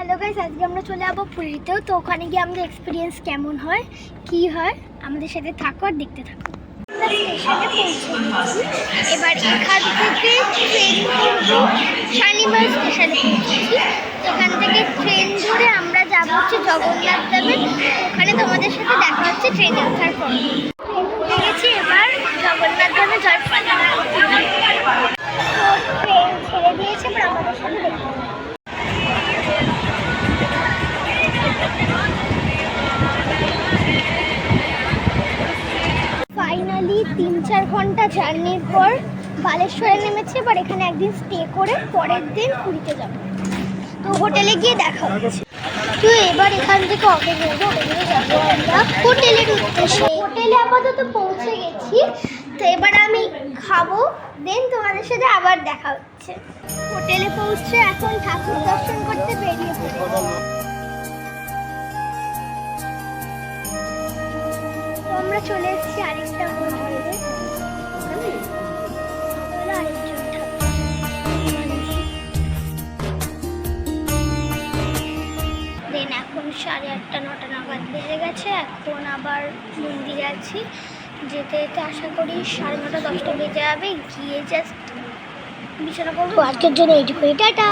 Hello guys আজকে আমরা চলে যাব পুরীতেও তো ওখানে গিয়ে আমাদের এক্সপিরিয়েন্স কেমন হয়, কি হয়, আমাদের সাথে থাকো আর দেখতে থাকো। এবার এখান থেকে ট্রেন শালিমার স্টেশনে পৌঁছেছি। এখান থেকে ট্রেন ধরে আমরা যাব হচ্ছে জগন্নাথ দেবের ওখানে তোমাদের সাথে দেখা হচ্ছে ট্রেনে ওঠার পর। ফাইনালি তিন চার ঘণ্টা জার্নির পর বালেশ্বরে নেমেছে, এবার এখানে একদিন স্টে করে পরের দিন পুরীতে যাব। তো হোটেলে গিয়ে দেখা হচ্ছে। তো এবার এখান থেকে ধরে যাব আমরা। হোটেলের উদ্দেশ্যে। হোটেলে আপাতত পৌঁছে গেছি। তো এবার আমি খাব, দেন তোমাদের সাথে আবার দেখা হচ্ছে। হোটেলে পৌঁছে এখন ঠাকুর দর্শন করতে বেরিয়ে পড়ব আমরা চলে এসেছি আরেকটা মন্দিরে। দেন এখন সাড়ে আটটা, নটা নাগাদ বেজে গেছে। এখন আবার মন্দিরে আছি। যেতে যেতে আশা করি সাড়ে নটা, দশটা বেজে যাবে। গিয়ে জাস্ট বিছানা করব আজকের জন্য এইটুকুই। টাটা!